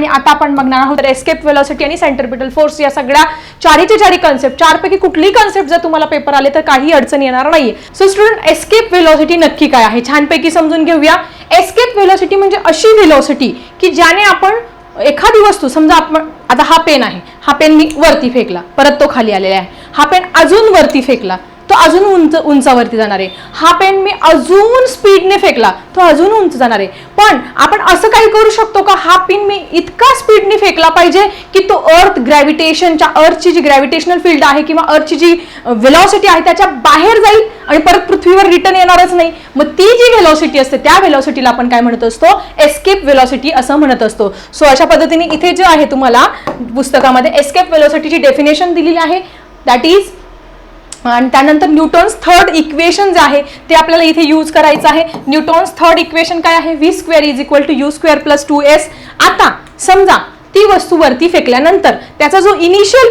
आणि आता आपण बघणार आहोत एस्केप वेलॉसिटी आणि सेंटरबिटल फोर्स या सगळ्या चारीच्या चारी कन्सेप्ट चारपैकी कुठलीही कन्सेप्ट जर तुम्हाला पेपर आले तर काही अडचण येणार नाहीये. सो स्टुडंट एस्केप वेलॉसिटी नक्की काय आहे? छानपैकी समजून घेऊया. एस्केप वेलॉसिटी म्हणजे अशी वेलॉसिटी की ज्याने आपण एखादी वस्तू समजा आपण आता हा पेन आहे. हा पेन मी वरती फेकला. परत तो खाली आलेला आहे. हा पेन अजून वरती फेकला. तो अजून उंच उंचावरती जाणार आहे. हा पेन मी अजून स्पीडने फेकला तो अजून उंच जाणार आहे. पण आपण असं काही करू शकतो का? हा पिन मी इतका स्पीडने फेकला पाहिजे की तो अर्थ ग्रॅव्हिटेशनच्या अर्थची जी ग्रॅव्हिटेशनल फील्ड आहे किंवा अर्थची जी वेलॉसिटी आहे त्याच्या बाहेर जाईल आणि परत पृथ्वीवर रिटर्न येणारच नाही. मग ती जी व्हेलॉसिटी असते त्या व्हेलॉसिटीला आपण काय म्हणत असतो? एस्केप व्हेलॉसिटी असं म्हणत असतो. सो अशा पद्धतीने इथे जे आहे तुम्हाला पुस्तकामध्ये एस्केप व्हेलॉसिटीची डेफिनेशन दिलेली आहे. दॅट इज आणि त्यानंतर न्यूटॉन्स थर्ड इक्वेशन जे आहे ते आपल्याला इथे यूज करायचं आहे. न्यूटॉन्स थर्ड इक्वेशन काय आहे? V square is equal to u square plus two s आता समजा ती वस्तू वरती फेकल्यानंतर त्याचा जो इनिशियल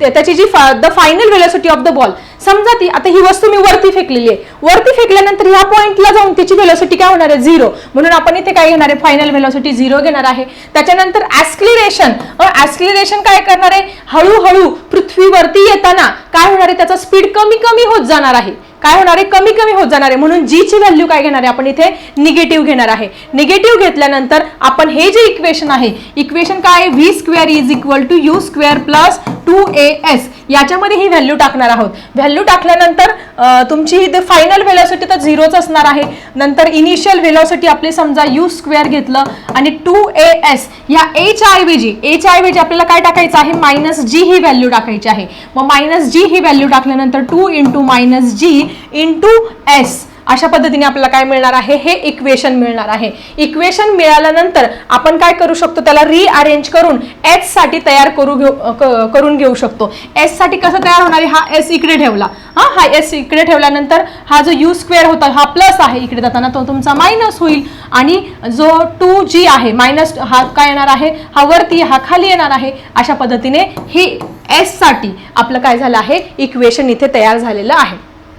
त्याची जी the final velocity of the ball समजा ती आता ही वस्तू मी वरती फेकलेली आहे. वरती फेकल्यानंतर ह्या पॉइंटला जाऊन तिची वेलोसिटी काय होणार आहे? झिरो म्हणून आपण इथे काय घेणार आहे? फायनल वेलोसिटी झिरो घेणार आहे. त्याच्यानंतर ऍस्क्लिरेशन ऍस्क्लिरेशन काय करणार आहे? हळूहळू पृथ्वीवरती येताना काय होणार आहे? त्याचा स्पीड कमी कमी होत जाणार आहे. काय होणार आहे? कमी कमी होत जाणार आहे. म्हणून जी ची व्हॅल्यू काय घेणार आहे? आपण इथे निगेटिव्ह घेणार आहे. निगेटिव्ह घेतल्यानंतर आपण हे जे इक्वेशन आहे इक्वेशन काय आहे? V square is equal to u square plus two a s याच्यामध्ये ही व्हॅल्यू टाकणार आहोत. व्हॅल्यू टाकल्यानंतर तुमची ही फायनल व्हेलॉसिटी तर झिरोच असणार आहे. नंतर इनिशियल व्हेलॉसिटी आपली समजा यू स्क्वेअर घेतलं आणि टू ए एस या एच्या ऐवजी एच्या ऐवजी आपल्याला काय टाकायचं आहे? मायनस जी ही व्हॅल्यू टाकायची आहे. मग मायनस जी ही व्हॅल्यू टाकल्यानंतर two into minus g into s अशा पद्धतीने आपल्याला काय मिळणार आहे? हे इक्वेशन मिळणार आहे. इक्वेशन मिळाल्यानंतर आपण काय करू शकतो? त्याला रिअरेंज करून एच साठी तयार करू घेऊ क- करून घेऊ शकतो. एससाठी कसं तयार होणार आहे? हा एस इकडे ठेवला. हा हा एस इकडे ठेवल्यानंतर हा जो यू स्क्वेअर होता हा प्लस आहे इकडे जाताना तो तुमचा मायनस होईल. आणि जो टू जी आहे मायनस हा काय येणार आहे? हा वरती हा खाली येणार आहे. अशा पद्धतीने ही एससाठी आपलं काय झालं आहे? इक्वेशन इथे तयार झालेलं आहे.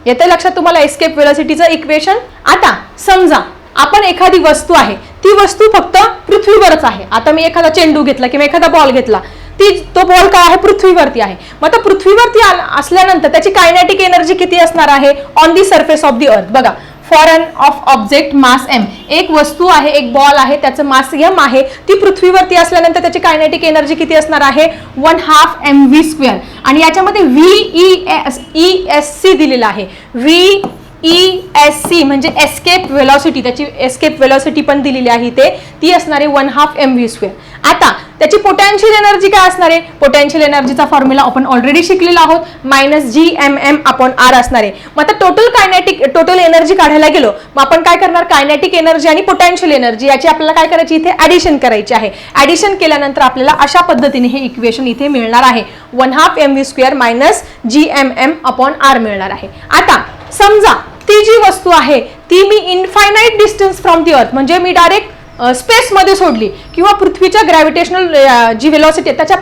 येते लक्षात तुम्हाला एस्केप वेलॉसिटीचं इक्वेशन आता समजा आपण एखादी वस्तू आहे ती वस्तू फक्त पृथ्वीवरच आहे. आता मी एखादा चेंडू घेतला किंवा एखादा बॉल घेतला ती तो बॉल काय आहे? पृथ्वीवरती आहे. मग आता पृथ्वीवरती असल्यानंतर त्याची कायनॅटिक एनर्जी किती असणार आहे? On the surface of the earth बघा for an of object mass M एक वस्तू आहे एक बॉल आहे त्याचं मास एम आहे. ती पृथ्वीवरती असल्यानंतर त्याची कायनेटिक एनर्जी किती असणार आहे? One half M V square आणि याच्यामध्ये V E S E S C दिलेलं आहे. व्ही ई एस सी म्हणजे एस्केप वेलॉसिटी त्याची एस्केप वेलॉसिटी पण दिलेली आहे इथे. ती असणारे one half M V square आता त्याची पोटॅन्शियल एनर्जी काय असणार आहे? पोटॅन्शियल एनर्जीचा फॉर्म्युला आपण ऑलरेडी शिकलेला आहोत. Minus g m m upon r असणार आहे. मग आता टोटल कायनॅटिक टोटल एनर्जी काढायला गेलो मग आपण काय करणार? कायनॅटिक एनर्जी आणि पोटॅन्शियल एनर्जी याची आपल्याला काय करायची? इथे ऍडिशन करायची आहे. ऍडिशन केल्यानंतर आपल्याला अशा पद्धतीने हे इक्वेशन इथे मिळणार आहे. One half M V square minus G M M upon R मिळणार आहे. आता समजा ती जी वस्तू आहे ती मी infinite distance from the earth म्हणजे मी डायरेक्ट स्पेसमध्ये सोडली किंवा पृथ्वीच्या ग्रॅव्हिटेशनल जी व्हेलॉसिटी आहे त्याच्या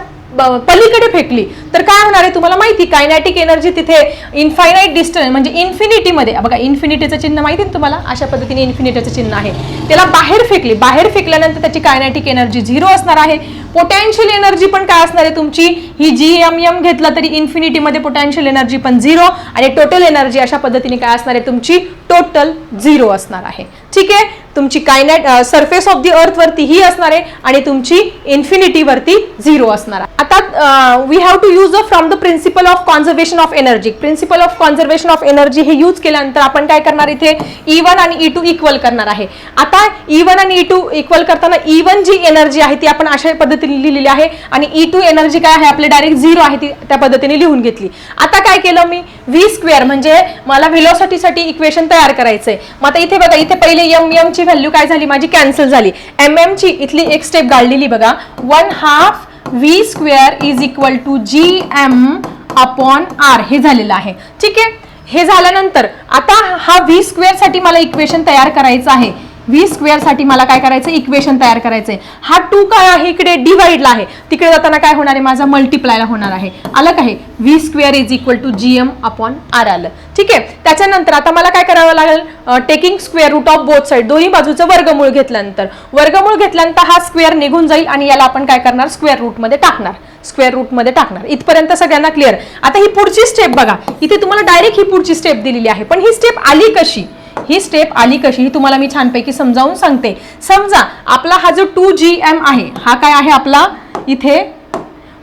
पलीकडे फेकली. तर काय होणार आहे तुम्हाला माहिती कायनॅटिक एनर्जी तिथे इन्फायनाईट डिस्टन्स म्हणजे इन्फिनिटीमध्ये बघा इन्फिनिटीचं चिन्ह माहिती ना तुम्हाला? अशा पद्धतीने इन्फिनिटीचं चिन्ह आहे. त्याला बाहेर फेकली. बाहेर फेकल्यानंतर त्याची कायनॅटिक एनर्जी झिरो असणार आहे. पोटॅन्शियल एनर्जी पण काय असणार आहे तुमची? ही जी एम एम घेतला तरी इन्फिनिटीमध्ये पोटॅन्शियल एनर्जी पण झिरो आणि टोटल एनर्जी अशा पद्धतीने काय असणार आहे तुमची? टोटल झिरो असणार आहे. ठीक आहे? तुमची कायनॅट सरफेस ऑफ दी अर्थ वरती ही असणार आहे आणि तुमची इन्फिनिटी वरती झिरो असणार आहे. आता we have to use from the principle of conservation of energy principle of conservation of energy हे यूज केल्यानंतर आपण काय करणार इथे? E ई वन आणि ई टू इक्वल करणार आहे. आता e ई वन आणि ई टू इक्वल करताना e ई वन जी एनर्जी आहे ती आपण अशा पद्धतीने लिहिलेली आहे आणि ई टू एनर्जी काय आहे? आपली डायरेक्ट झिरो आहे ती त्या पद्धतीने लिहून घेतली. आता काय केलं मी? व्ही स्क्वेअर म्हणजे मला व्हिलॉसिटीसाठी इक्वेशन तयार करायचंय. मग आता इथे बघा इथे पहिले एम एम ची व्हॅल्यू काय झाली? माझी कॅन्सल झाली. एम एम ची इथली एक स्टेप गाळलेली बघा. One half v square is equal to g m upon r हे झालेलं आहे. ठीक आहे? हे झाल्यानंतर आता हा व्ही स्क्वेअरसाठी मला इक्वेशन तयार करायचं आहे. व्ही स्क्वेअरसाठी मला काय करायचं इक्वेशन तयार करायचंय. हा टू काय आहे इकडे डिवाइडला आहे. तिकडे जाताना काय होणार आहे? माझा मल्टिप्लायला होणार आहे. आलं काय v square is equal to g m upon r आलं. ठीक आहे? त्याच्यानंतर आता मला काय करावं लागेल? Taking square root of both side दोन्ही बाजूचं वर्गमूळ घेतल्यानंतर. वर्गमूळ घेतल्यानंतर हा स्क्वेअर निघून जाईल आणि याला आपण काय करणार? स्क्वेअर रूटमध्ये टाकणार. स्क्वेअर रूटमध्ये टाकणार. इथपर्यंत सगळ्यांना क्लिअर आता ही पुढची स्टेप बघा. इथे तुम्हाला डायरेक्ट ही पुढची स्टेप दिलेली आहे. पण ही स्टेप आली कशी? ही स्टेप आली कशी ही तुम्हाला मी छानपैकी समजावून सांगते. समजा आपला हा जो टू जी एम आहे हा काय आहे आपला? इथे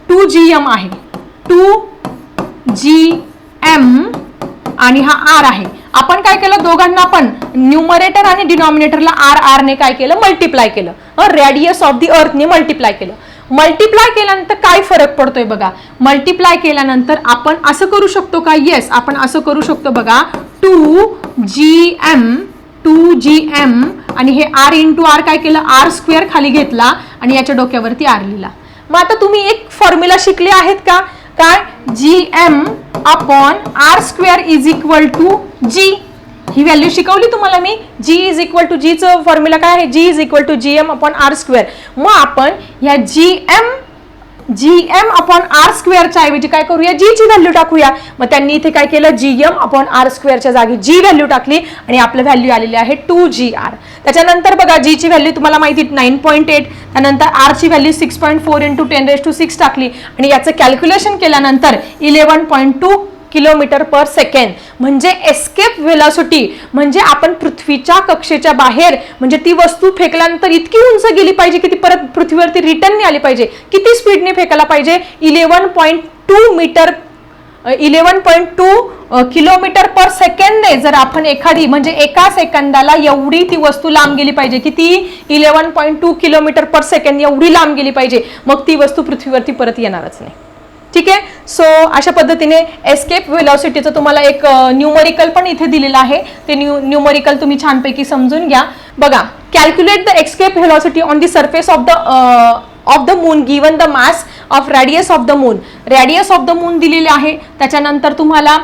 टू जी एम आहे. टू जी एम आणि हा आर आहे. आपण काय केलं? दोघांना पण न्यूमरेटर आणि डिनॉमिनेटरला आर आर ने काय केलं? मल्टिप्लाय केलं. रेडियस ऑफ दी अर्थने मल्टिप्लाय केलं. मल्टिप्लाय केल्यानंतर काय फरक पडतोय बघा? मल्टिप्लाय केल्यानंतर आपण असं करू शकतो का? येस आपण असं करू शकतो बघा. Two g m two g m आणि हे आर इंटू आर काय केलं? आर स्क्वेअर खाली घेतला आणि याच्या डोक्यावरती आर लिहिला. मग आता तुम्ही एक फॉर्म्युला शिकले आहेत का? काय? G m upon r square is equal to g he value शिकवली तुम्हाला मी? जी इज इक्वल टू जीचं फॉर्म्युला काय आहे? G is equal to g m upon r square मग आपण ह्या g m g m upon r स्क्वेअरच्या ऐवजी काय करूया? जी ची व्हॅल्यू टाकूया. मग त्यांनी इथे काय केलं? जी एम अपॉन आर स्क्वेअरच्या जागी जी व्हॅल्यू टाकली आणि आपलं व्हॅल्यू आलेली आहे टू जी आर त्याच्यानंतर बघा जी ची व्हॅल्यू तुम्हाला माहिती नाईन पॉईंट एट त्यानंतर आर ची value six point four into ten raise to six टाकली. आणि याचं कॅल्क्युलेशन केल्यानंतर eleven point two kilometre per second. म्हणजे एस्केप वेलॉसिटी म्हणजे आपण पृथ्वीच्या कक्षेच्या बाहेर म्हणजे ती वस्तू फेकल्यानंतर इतकी उंच गेली पाहिजे की ती परत पृथ्वीवरती रिटर्न आली पाहिजे. किती स्पीडने फेकायला पाहिजे? Eleven point two metre eleven point two kilometre per सेकंडने जर आपण एखादी म्हणजे एका सेकंदाला एवढी ती वस्तू लांब गेली पाहिजे. किती? Eleven point two kilometre per second एवढी लांब गेली पाहिजे. मग ती वस्तू पृथ्वीवरती परत येणारच नाही. ठीक आहे? सो अशा पद्धतीने एस्केप वेलॉसिटीचं तुम्हाला एक न्यूमरिकल पण इथे दिलेलं आहे. ते न्यू न्यूमरिकल तुम्ही छानपैकी समजून घ्या. बघा calculate the escape velocity on the surface of the of the moon given the mass of radius of the moon radius of the moon दिलेले आहे. त्याच्यानंतर तुम्हाला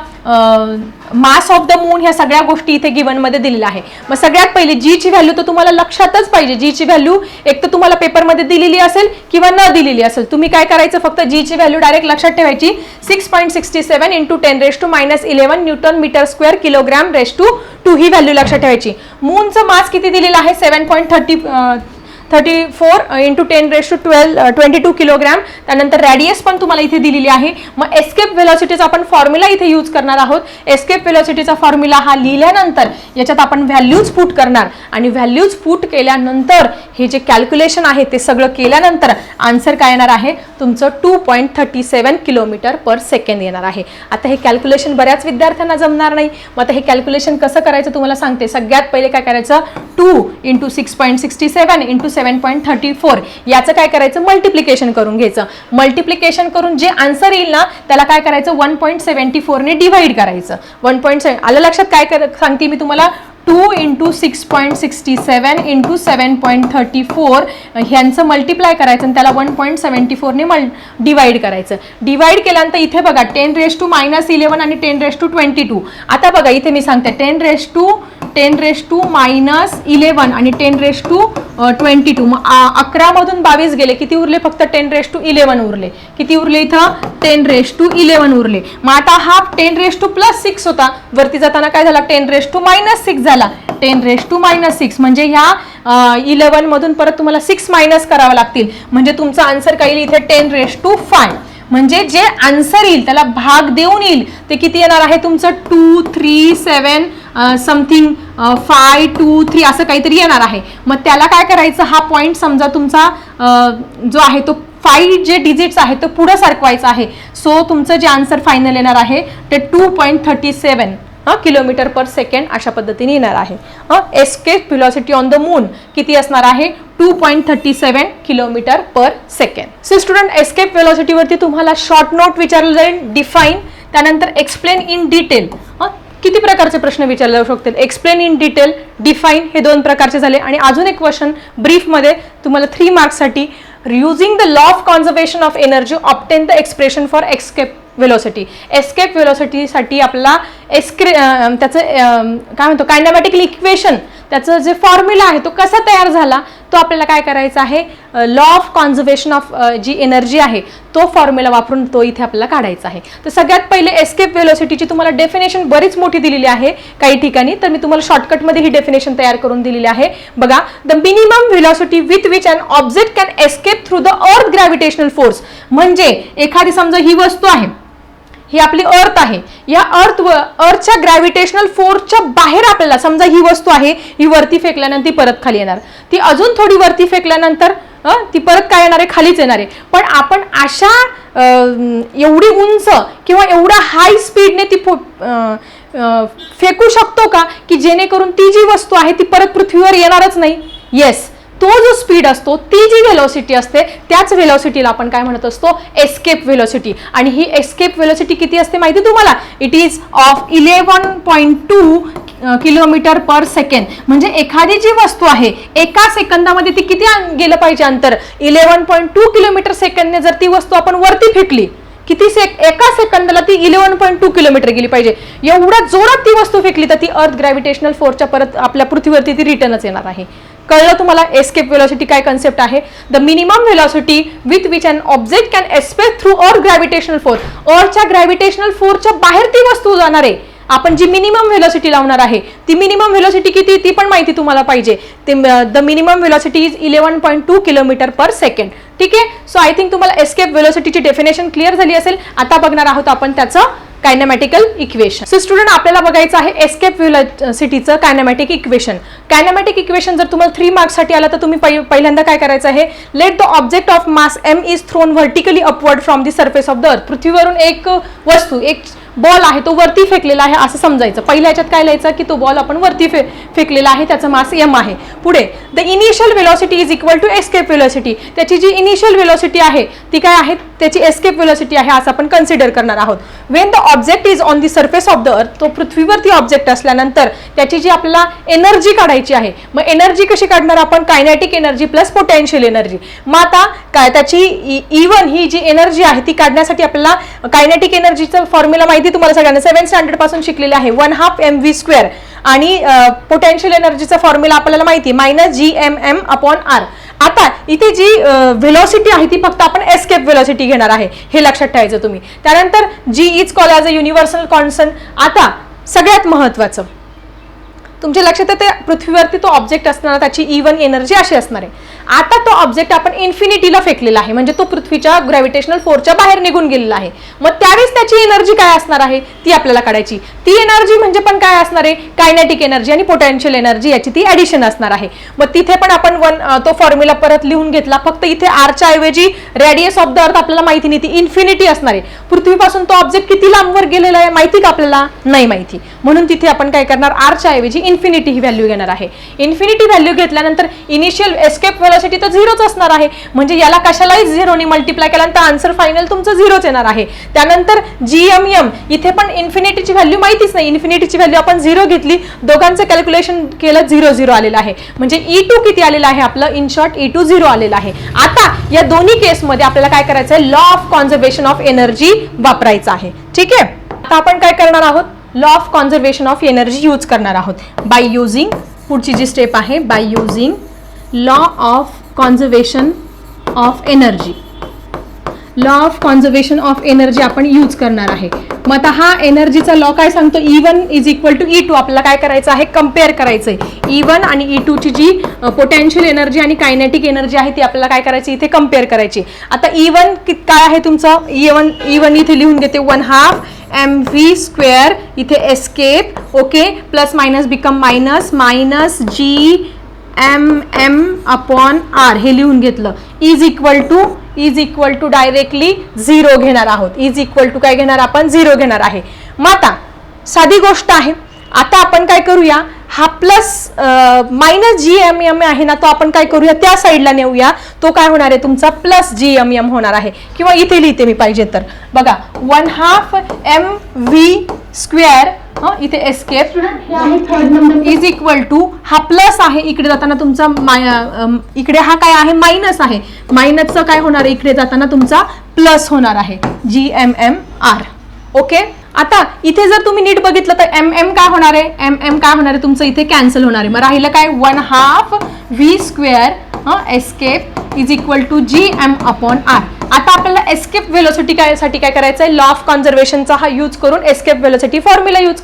मास ऑफ द मून ह्या सगळ्या गोष्टी इथे गिवनमध्ये दिलेल्या आहे. मग सगळ्यात पहिले जी ची व्हॅल्यू तर तुम्हाला लक्षातच पाहिजे. जी ची व्हॅल्यू एक तर तुम्हाला पेपरमध्ये दिलेली असेल किंवा न दिलेली असेल. तुम्ही काय करायचं? फक्त जी ची व्हॅल्यू डायरेक्ट लक्षात ठेवायची. Six point sixty seven into ten raise to minus eleven newton metre square kilogram raise to two he value लक्षात ठेवायची. मूनचं मास किती दिलेलं आहे? Seven point thirty thirty four into ten raise to twelve twenty two kilogram त्यानंतर radius पण तुम्हाला इथे दिलेली आहे. मग एस्केप व्हेलॉसिटीचा आपण फॉर्म्युला इथे यूज करणार आहोत. एस्केप व्हेलॉसिटीचा फॉर्म्युला हा लिहिल्यानंतर याच्यात आपण व्हॅल्यूज फूट करणार. आणि व्हॅल्यूज फूट केल्यानंतर हे जे कॅल्क्युलेशन आहे ते सगळं केल्यानंतर आन्सर काय येणार आहे? तुमचं two point thirty seven kilometre per second येणार आहे. आता हे कॅल्क्युलेशन बऱ्याच विद्यार्थ्यांना जमणार नाही. मग आता हे कॅल्क्युलेशन कसं करायचं तुम्हाला सांगते. सगळ्यात पहिले काय करायचं? Two into six point sixty seven into seven point thirty four याचं काय करायचं? मल्टिप्लिकेशन करून घ्यायचं. मल्टिप्लिकेशन करून जे आन्सर येईल ना त्याला काय करायचं? वन पॉईंट सेव्हन्टी फोरने डिवाईड करायचं. वन पॉईंट सेवन आलं लक्षात काय कर सांगते मी तुम्हाला? Two into six point sixty seven into seven point thirty four ह्यांचं मल्टिप्लाय करायचं आणि त्याला वन पॉईंट सेवन्टी फोरने मल डिवाईड करायचं. डिवाईड केल्यानंतर इथे बघा ten raise to minus eleven आणि ten raise to twenty two आता बघा इथे मी सांगते ten raise to ten raise to minus eleven आणि ten raise to twenty two मग अकरामधून बावीस गेले किती उरले? फक्त टेन रेस टू इलेवन उरले. किती उरले इथं? टेन रेश टू इलेवन उरले. मग आता हा ten raise two plus six होता. वरती जाताना काय झाला? Ten raise to minus six झाला. Ten raise to minus six म्हणजे ह्या इलेवनमधून परत तुम्हाला सिक्स मायनस करावं लागतील. म्हणजे तुमचा आन्सर काय येईल इथे टेन रेश टू फाय म्हणजे जे आन्सर येईल त्याला भाग देऊन येईल ते किती येणार आहे तुमचं? Two three seven something five two three असं काहीतरी येणार आहे. मग त्याला काय करायचं? हा पॉईंट समजा तुमचा जो आहे तो फाईव्ह जे डिजिट्स आहेत तो पुढं सरकवायचा आहे. सो तुमचं जे आन्सर फायनल येणार आहे ते two point thirty seven kilometre per second अशा पद्धतीने येणार आहे. Escape velocity on the moon किती असणार आहे? Two point thirty seven kilometre per second so student escape व्हेलॉसिटीवरती तुम्हाला शॉर्ट नोट विचारलं जाईल डिफाईन त्यानंतर एक्सप्लेन इन डिटेल किती प्रकारचे प्रश्न विचारले जाऊ शकतील? एक्सप्लेन इन डिटेल डिफाईन हे दोन प्रकारचे झाले. आणि अजून एक क्वेश्चन ब्रीफमध्ये तुम्हाला three मार्क्ससाठी using the law of conservation of energy obtain the expression for escape velocity escape व्हेलॉसिटीसाठी आपला एस्क्रे त्याचं काय म्हणतो कायनामॅटिकल इक्वेशन त्याचं जे फॉर्म्युला आहे तो कसा तयार झाला तो आपल्याला काय करायचा आहे? Law of conservation of G energy आहे तो फॉर्म्युला वापरून तो इथे आपल्याला काढायचा आहे. तर सगळ्यात पहिले एस्केप वेलोसिटीची तुम्हाला डेफिनेशन बरीच मोठी दिलेली आहे काही ठिकाणी. तर मी तुम्हाला शॉर्टकटमध्ये ही डेफिनेशन तयार करून दिलेली आहे. बघा the minimum velocity with which an object can escape through the earth gravitational force म्हणजे एखादी समजा ही वस्तू आहे ही आपली अर्थ आहे. या अर्थ व अर्थच्या ग्रॅव्हिटेशनल फोर्सच्या बाहेर आपल्याला समजा ही वस्तू आहे ही वरती फेकल्यानंतर ती परत खाली येणार. ती अजून थोडी वरती फेकल्यानंतर ती परत काय येणार आहे? खालीच येणार आहे. पण आपण अशा एवढी उंच किंवा एवढा हाय स्पीडने ती फो- फेकू शकतो का? की जेणेकरून ती जी वस्तू आहे ती परत पृथ्वीवर येणारच नाही? येस तो जो स्पीड असतो ती जी व्हेलॉसिटी असते त्याच व्हेलॉसिटीला आपण काय म्हणत असतो? एस्केप व्हेलॉसिटी आणि ही एस्केप व्हेलॉसिटी किती असते माहिती तुम्हाला? It is of eleven point two kilometre per second म्हणजे एखादी जी वस्तू आहे एका सेकंदामध्ये ती किती गेलं पाहिजे अंतर? इलेव्हन पॉईंट टू किलोमीटर सेकंदने जर ती वस्तू आपण वरती फेकली किती सेक एका सेकंदाला ती इलेव्हन पॉईंट टू किलोमीटर गेली पाहिजे. एवढ्या जोरात ती वस्तू फेकली तर ती अर्थ ग्रॅव्हिटेशनल फोर्सच्या परत आपल्या पृथ्वीवरती ती रिटर्नच येणार आहे. कळलं तुम्हाला? एस्केप व्हेलॉसिटी काय कन्सेप्ट आहे? The minimum velocity with which an object can aspect through earth gravitational force अर्थच्या gravitational फोर्सच्या बाहेर ती वस्तू जाणार आहे. आपण जी मिनिमम व्हेलॉसिटी लावणार आहे ती मिनिमम व्हेलॉसिटी किती ती पण माहिती तुम्हाला पाहिजे. ते the minimum velocity is eleven point two kilometre per second ठीक आहे? सो आय थिंक तुम्हाला एस्केप व्हेलॉसिटीची डेफिनेशन क्लिअर झाली असेल. आता बघणार आहोत आपण त्याचं कायनॅमॅटिकल इक्वेशन सो स्टुडंट आपल्याला बघायचं आहे एस्केप व्हेलॉसिटीचं कायनॅमॅटिक इक्वेशन कायनॅमॅटिक इक्वेशन जर तुम्हाला थ्री मार्क्ससाठी आलं तर तुम्ही पहिल्यांदा काय करायचं आहे? Let the object of mass M is thrown vertically upward from the surface of the earth पृथ्वीवरून एक वस्तू एक बॉल आहे तो वरती फेकलेला आहे असं समजायचं. पहिल्या याच्यात काय लिहायचं? की तो बॉल आपण वरती फे फेकलेला आहे त्याचं मास एम आहे. पुढे the initial velocity is equal to escape velocity त्याची जी इनिशियल वेलॉसिटी आहे ती काय आहे? त्याची एस्केप व्हेलॉसिटी आहे असं आपण कन्सिडर करणार आहोत. When the object is on the surface of the earth तो पृथ्वीवरती ऑब्जेक्ट असल्यानंतर त्याची जी आपल्याला एनर्जी काढायची आहे मग एनर्जी कशी काढणार आपण? Kinetic energy plus potential energy मग आता काय त्याची e, इवन ही जी एनर्जी आहे ती काढण्यासाठी आपल्याला कायनॅटिक एनर्जीचं फॉर्म्युला माहिती तुम्हाला सगळ्यांना. सेव्हन स्टँडर्डपासून शिकलेली शिकलेले आहे. One half M V square आणि पोटेन्शियल एनर्जीचा फॉर्म्युला आपल्याला माहिती minus G M M upon R आता इथे जी व्हेलॉसिटी आहे ती फक्त आपण एस्केप व्हेलॉसिटी घेणार आहे हे लक्षात ठेवायचं तुम्ही. त्यानंतर G is call as a universal constant आता सगळ्यात महत्वाचं तुमच्या लक्षात येते पृथ्वीवरती तो ऑब्जेक्ट असणार त्याची इवन एनर्जी अशी असणार आहे. आता तो ऑब्जेक्ट आपण इन्फिनिटीला फेकलेला आहे. म्हणजे तो पृथ्वीच्या ग्रॅव्हिटेशनल फोर्सच्या बाहेर निघून गेलेला आहे. मग त्यावेळेस त्याची एनर्जी काय असणार आहे? ती आपल्याला काढायची. ती एनर्जी म्हणजे पण काय असणार आहे? कायनेटिक एनर्जी आणि पोटेन्शियल एनर्जी याची ती ॲडिशन असणार आहे. मग तिथे पण आपण वन तो फॉर्म्युला परत लिहून घेतला. फक्त इथे आरच्या ऐवजी रेडियस ऑफ द अर्थ आपल्याला माहिती नाही. ती इन्फिनिटी असणार आहे. पृथ्वीपासून तो ऑब्जेक्ट किती लांबवर गेलेला आहे माहिती का आपल्याला? नाही माहिती. म्हणून तिथे आपण काय करणार? आरच्या ऐवजी इन्फिनिटी ही व्हॅल्यू घेणार आहे. इन्फिनिटी व्हॅल्यू घेतल्यानंतर इनिशियल एस्केप व्हेलॉसिटी तर झिरोच असणार आहे. म्हणजे याला कशालाही झिरोने मल्टिप्लाय केल्यानंतर आन्सर फायनल तुमचं झिरोच येणार आहे. त्यानंतर जी एम एम इथे पण इन्फिनिटीची व्हॅल्यू माहितीच नाही. इन्फिनिटीची व्हॅल्यू आपण झिरो घेतली दोघांचं कॅल्क्युलेशन केलं झिरो झिरो आलेलं आहे. म्हणजे e ई टू किती आलेलं आहे आपलं? In short E two zero आलेलं आहे. आता या दोन्ही केसमध्ये आपल्याला काय करायचं आहे law of conservation of energy वापरायचं आहे. ठीक आहे? आता आपण काय करणार आहोत? Law of conservation of energy use करणार आहोत. बाय युझिंग पुढची जी स्टेप आहे by using law of conservation of energy law of conservation of energy आपण यूज करणार आहे. मग आता हा एनर्जीचा लॉ काय सांगतो? E one is equal to E two आपल्याला काय करायचं आहे? कंपेअर करायचं आहे ई वन आणि e ई टूची जी पोटेन्शियल एनर्जी आणि कायनेटिक एनर्जी आहे ती आपल्याला काय करायची? इथे कंपेअर करायची. आता e ई वन काय आहे तुमचं? ई वन ई वन इथे लिहून घेते. One half M V square इथे escape okay plus minus become minus minus G M M upon R हे लिहून घेतलं. Is equal to is equal to directly zero घेणार आहोत. इज इक्वल टू काय घेणार आपण? झिरो घेणार आहे. मग आता साधी गोष्ट आहे. आता आपण काय करूया? हा plus minus G M M आहे ना तो आपण काय करूया? त्या साईडला नेऊया. तो काय होणार आहे तुमचा? प्लस जी एम एम होणार आहे. किंवा इथे लिहिते मी पाहिजे तर. बघा one half M V square इथे एस्केप इज इक्वल टू हा प्लस आहे इकडे जाताना तुमचा इकडे हा काय आहे? मायनस आहे. मायनसचं काय होणार आहे? इकडे जाताना तुमचा प्लस होणार आहे. G M M R okay आता इथे जर तुम्ही नीट बघितलं तर एम एम काय होणार आहे? एम एम काय होणार आहे? तुमचं इथे कॅन्सल होणार आहे. मग राहिलं काय? One half V square escape is equal to G M upon R आता आपल्याला एस्केप वेलोसिटी काय साठी काय करायचं आहे लॉ ऑफ कॉन्झर्वेशनचा हा यूज करून escape velocity formula use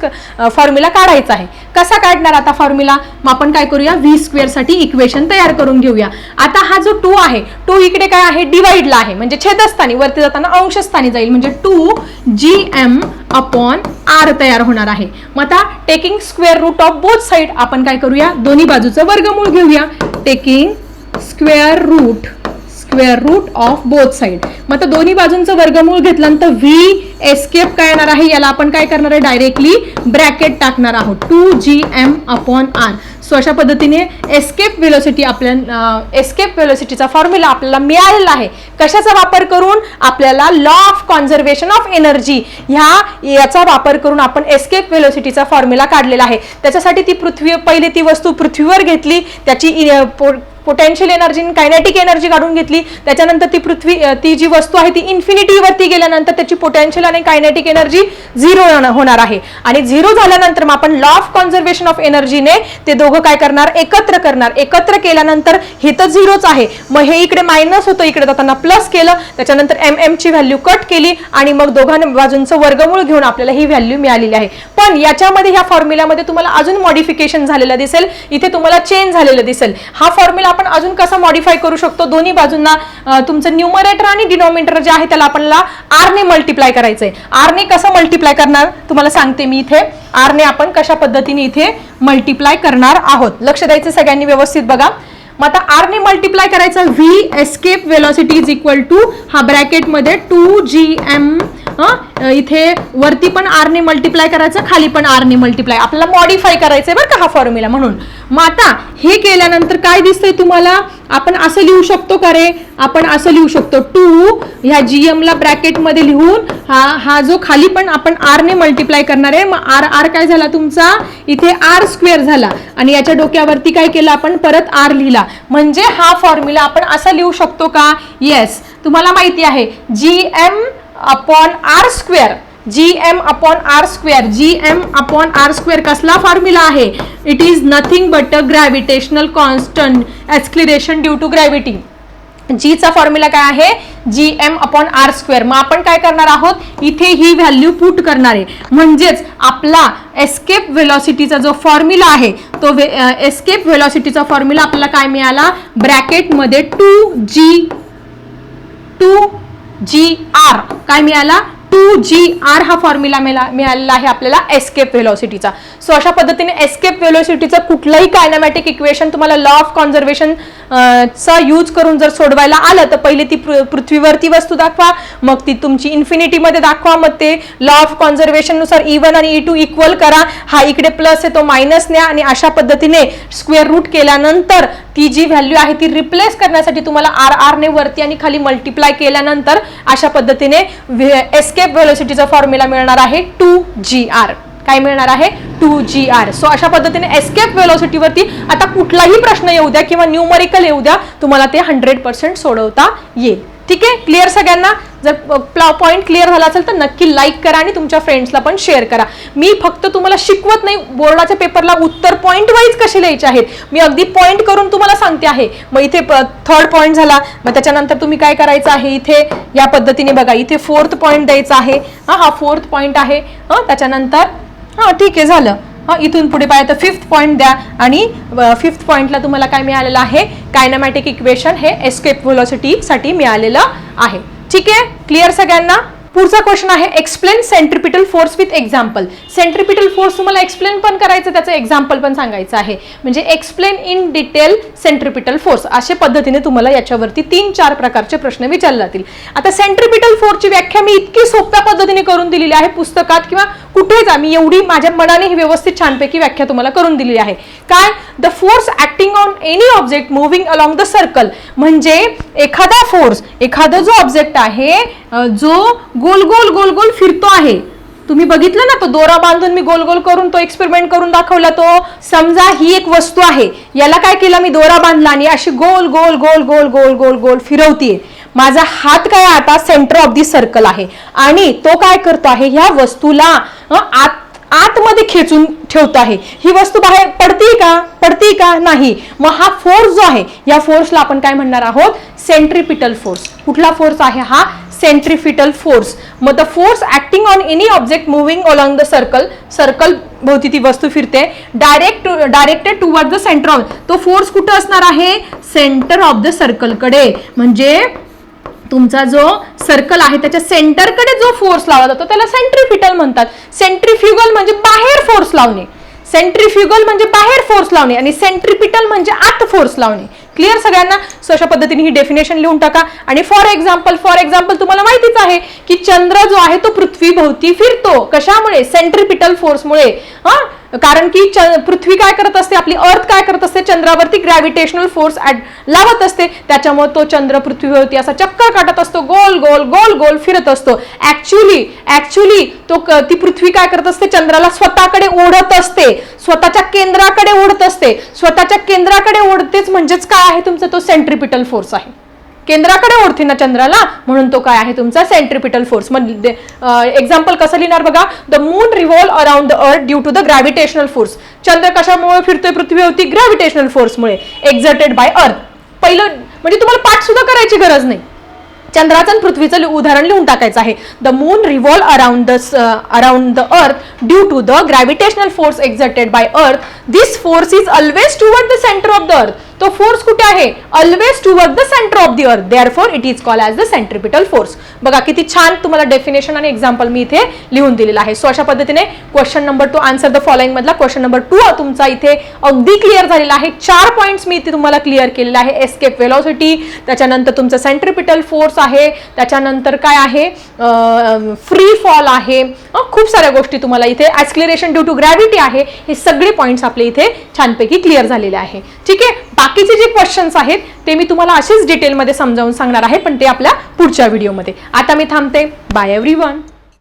formula काढायचा आहे. कसा काढणार आता फॉर्म्युला मग आपण काय करूया? व्ही स्क्वेअरसाठी इक्वेशन तयार करून घेऊया. आता हा जो टू आहे टू इकडे काय आहे? डिवाइडला आहे. म्हणजे छेदस्थानी वरती जाताना अंशस्थानी जाईल. म्हणजे two G M upon R तयार होणार आहे. मग आता taking square root of both side आपण काय करूया? दोन्ही बाजूचं वर्गमूळ घेऊया. Taking square root square root of both side मग आता दोन्ही बाजूंचं वर्गमूळ घेतल्यानंतर व्ही एस्केप काय येणार आहे? याला आपण काय करणार आहे? डायरेक्टली ब्रॅकेट टाकणार आहोत. Two G M upon R so अशा पद्धतीने एस्केप वेलोसिटी आपल्या एस्केप वेलोसिटीचा फॉर्म्युला आपल्याला मिळालेला आहे. कशाचा वापर करून? आपल्याला law of conservation of energy ह्या याचा वापर करून आपण एस्केप वेलोसिटीचा फॉर्म्युला काढलेला आहे. त्याच्यासाठी ती पृथ्वी पहिले ती वस्तू पृथ्वीवर घेतली. त्याची पोटेन्शियल एनर्जी कायनेटिक एनर्जी काढून घेतली. त्याच्यानंतर ती पृथ्वी ती जी वस्तू आहे ती इन्फिनिटीवरती गेल्यानंतर त्याची पोटेन्शियल आणि कायनेटिक एनर्जी झिरो होणार आहे. आणि झिरो झाल्यानंतर मग आपण लॉ ऑफ कॉन्झर्वेशन ऑफ एनर्जीने ते दोघं काय करणार? एकत्र करणार. एकत्र केल्यानंतर हे तर झिरोच आहे. मग हे इकडे मायनस होतं इकडे जाताना प्लस केलं. त्याच्यानंतर एम एम ची व्हॅल्यू कट केली आणि मग दोघां बाजूंचं वर्गमूळ घेऊन आपल्याला ही व्हॅल्यू मिळालेली आहे. पण याच्यामध्ये ह्या फॉर्म्युल्यामध्ये तुम्हाला अजून मॉडिफिकेशन झालेलं दिसेल. इथे तुम्हाला चेंज झालेलं दिसेल. हा फॉर्म्युला आपण अजून कसा मॉडिफाय करू शकतो? दोन्ही बाजूंना तुमचं न्युमरेटर आणि डिनॉमिनेटर जे आहे त्याला आपल्याला आरने मल्टिप्लाय करायचंय. आरने कसं मल्टिप्लाय करणार? तुम्हाला सांगते मी इथे. आरने आपण कशा पद्धतीने इथे मल्टिप्लाय करणार आहोत? लक्ष द्यायचं सगळ्यांनी व्यवस्थित बघा. मग आता आरने मल्टिप्लाय करायचं V escape velocity is equal to हा ब्रॅकेटमध्ये टू जी एम इथे वरती पण आरने मल्टिप्लाय करायचं खाली पण आरने मल्टिप्लाय आपल्याला मॉडिफाय करायचंय बरं का हा फॉर्म्युला म्हणून. मग आता हे केल्यानंतर काय दिसतंय तुम्हाला? आपण असं लिहू शकतो का रे? आपण असं लिहू शकतो. टू ह्या जी ला ब्रॅकेटमध्ये लिहून हा हा जो खाली पण आपण आर ने मल्टिप्लाय करणार आहे मग आर आर काय झाला तुमचा? इथे आर स्क्वेअर झाला. आणि याच्या डोक्यावरती काय केलं आपण? परत आर लिहिला. म्हणजे हा फॉर्म्युला आपण असा लिहू शकतो का? येस तुम्हाला माहिती आहे. G M upon R square G M upon R square G M upon R square कसला फॉर्म्युला आहे? It is nothing but a gravitational constant acceleration due to gravity जीचा फॉर्म्युला काय आहे? G M upon R square मग आपण काय करणार आहोत? इथे ही व्हॅल्यू पुट करणार आहे. म्हणजेच आपला एस्केप वेलॉसिटीचा जो फॉर्म्युला आहे तो वे एस्केप वेलॉसिटीचा फॉर्म्युला आपल्याला काय मिळाला? ब्रॅकेटमध्ये two G two G R. काय मिळाला? टू जी आर हा फॉर्म्युला मिळालेला आहे आपल्याला एस्केप व्हेलॉसिटीचा सो अशा पद्धतीने एस्केप व्हेलॉसिटीचं कुठलंही कायनामॅटिक इक्वेशन तुम्हाला लॉ ऑफ कॉन्झर्वेशन चा यूज करून जर सोडवायला आलं तर पहिले ती पृथ्वीवरती वस्तू दाखवा मग ती तुमची इन्फिनिटीमध्ये दाखवा मग ते लॉ ऑफ कॉन्झर्वेशननुसार ई वन आणि ई टू इक्वल करा. हा इकडे प्लस आहे तो मायनस न्या आणि अशा पद्धतीने स्क्वेअर रूट केल्यानंतर ती जी व्हॅल्यू आहे ती रिप्लेस करण्यासाठी तुम्हाला आर आरने वरती आणि खाली मल्टिप्लाय केल्यानंतर अशा पद्धतीने एस्केप व्हेलोसिटीचा फॉर्म्युला मिळणार आहे टू जी आर काय मिळणार आहे? टू जी आर सो अशा पद्धतीने एस्केप वेलोसिटीवरती आता कुठलाही प्रश्न येऊ द्या किंवा न्यूमरिकल येऊ द्या तुम्हाला ते हंड्रेड पर्सेंट सोडवता येईल. ठीक आहे? क्लिअर सगळ्यांना? जर पॉईंट क्लिअर झाला असेल तर नक्की लाईक करा आणि तुमच्या फ्रेंड्सला पण शेअर करा. मी फक्त तुम्हाला शिकवत नाही बोर्डाच्या पेपरला उत्तर पॉईंट वाईज कसे लिहायचे आहेत. मी अगदी पॉईंट करून तुम्हाला सांगते आहे. मग इथे थर्ड पॉईंट झाला. मग त्याच्यानंतर तुम्ही काय करायचं आहे? इथे या पद्धतीने बघा. इथे फोर्थ पॉईंट द्यायचा आहे. हा हा फोर्थ पॉईंट आहे. हा त्याच्यानंतर हा ठीक आहे झालं. हा इथून पुढे पाहिजे तर फिफ्थ पॉईंट द्या. आणि फिफ्थ पॉईंटला तुम्हाला काय मिळालेलं आहे? कायनामॅटिक इक्वेशन हे एस्केपसाठी मिळालेलं आहे. ठीक आहे? क्लिअर सगळ्यांना? पुढचा क्वेश्चन आहे explain centripetal force with example centripetal force तुम्हाला एक्सप्लेन पण करायचं त्याचं एक्झाम्पल पण सांगायचं आहे. म्हणजे explain in detail centripetal force अशा पद्धतीने तुम्हाला याच्यावरती तीन चार प्रकारचे प्रश्न विचारले जातील आता सेंट्रिपिटल फोर्सची व्याख्या मी इतकी सोप्या पद्धतीने करून दिलेली आहे पुस्तकात किंवा कुठेच आम्ही एवढी माझ्या मनाने ही व्यवस्थित छानपैकी व्याख्या तुम्हाला करून दिलेली आहे. काय? The force acting on any object moving along the circle म्हणजे एखादा फोर्स एखादा जो ऑब्जेक्ट आहे जो गोल गोल गोल गोल फिरतो आहे तुम्ही बघितलं ना तो दोरा बांधून मी गोल गोल करून तो एक्सपेरिमेंट करून दाखवला तो समजा ही एक वस्तू आहे याला काय केलं मी दोरा बांधला आणि अशी गोल गोल गोल गोल गोल गोल गोल फिरवतीये माझा हात काय आता सेंटर ऑफ दी सर्कल आहे आणि तो काय करतो आहे ह्या वस्तूला आत आतमध्ये खेचून ठेवतो आहे ही वस्तू बाहेर पडती का पडती का नाही मग हा फोर्स जो आहे या फोर्सला आपण काय म्हणणार आहोत सेंट्रिपिटल फोर्स कुठला फोर्स आहे हा सेंट्रीफिटल फोर्स मग the force acting on any object moving along the circle circle भोवती ती वस्तू फिरते. Direct directed toward the centre of तो फोर्स कुठं असणार आहे? सेंटर ऑफ द सर्कलकडे म्हणजे तुमचा जो सर्कल आहे त्याच्या सेंटरकडे जो फोर्स लावला जातो त्याला सेंट्रिपिटल म्हणतात. सेंट्रिफ्युगल म्हणजे बाहेर फोर्स लावणे. सेंट्रिफ्युगल म्हणजे बाहेर फोर्स लावणे. आणि सेंट्रिपिटल म्हणजे आत फोर्स लावणे. क्लिअर सगळ्यांना? सो अशा पद्धतीने ही डेफिनेशन लिहून टाका. आणि फॉर एक्झाम्पल फॉर एक्झाम्पल तुम्हाला माहितीच आहे की चंद्र जो आहे तो पृथ्वी भोवती फिरतो. कशामुळे? सेंट्रिपिटल फोर्समुळे हा? कारण की पृथ्वी काय करत असते? आपली अर्थ काय करत असते? चंद्रावरती ग्रॅव्हिटेशनल फोर्स लावत असते. त्याच्यामुळे तो चंद्र पृथ्वीवरती असा चक्कर काटत असतो. गोल गोल गोल गोल फिरत असतो. ऍक्च्युली ऍक्च्युली तो ती पृथ्वी काय करत असते? चंद्राला स्वतःकडे ओढत असते. स्वतःच्या केंद्राकडे ओढत असते. स्वतःच्या केंद्राकडे ओढतेच म्हणजेच काय आहे तुमचा? तो सेंट्रिपिटल फोर्स आहे. केंद्राकडे ओढते ना चंद्राला म्हणून तो काय आहे तुमचा? सेंट्रिपिटल फोर्स म्हणजे एक्झाम्पल कसं लिहिणार बघा? The moon revolve around the earth due to the gravitational force चंद्र कशामुळे फिरतोय? पृथ्वीवरती ग्रॅव्हिटेशनल फोर्समुळे एक्झर्टेड बाय अर्थ पहिलं म्हणजे तुम्हाला पाठ सुद्धा करायची गरज नाही. चंद्राचं पृथ्वीचं उदाहरण लिहून टाकायचं आहे. The moon revolve around the around the earth due to the gravitational force exerted by earth this force is always toward the centre of the earth तो फोर्स कुठे आहे? Always toward the centre of the earth therefore it is call as the centripetal force बघा किती छान तुम्हाला definition आणि example मी इथे लिहून दिलेलं आहे. सो अशा पद्धतीने question number two answer the following मधला क्वेश्चन नंबर टू तुमचा इथे अगदी क्लिअर झालेला आहे. चार पॉईंट्स मी इथे तुम्हाला क्लिअर केलेले आहे. एस्केप वेलॉसिटी त्याच्यानंतर तुमचं सेंट्रिपिटल फोर्स आहे त्याच्यानंतर काय आहे? फ्री फॉल आहे. खूप साऱ्या गोष्टी तुम्हाला इथे ऍक्सलरेशन ड्यू टू ग्रॅव्हिटी आहे. हे सगळे पॉईंट्स आपले इथे छानपैकी क्लिअर झालेले आहे. ठीक आहे? बाकीचे जे क्वेश्चन्स आहेत ते मी तुम्हाला असेच डिटेलमध्ये समजावून सांगणार आहे पण ते आपल्या पुढच्या व्हिडिओमध्ये आता मी थांबते. Bye every one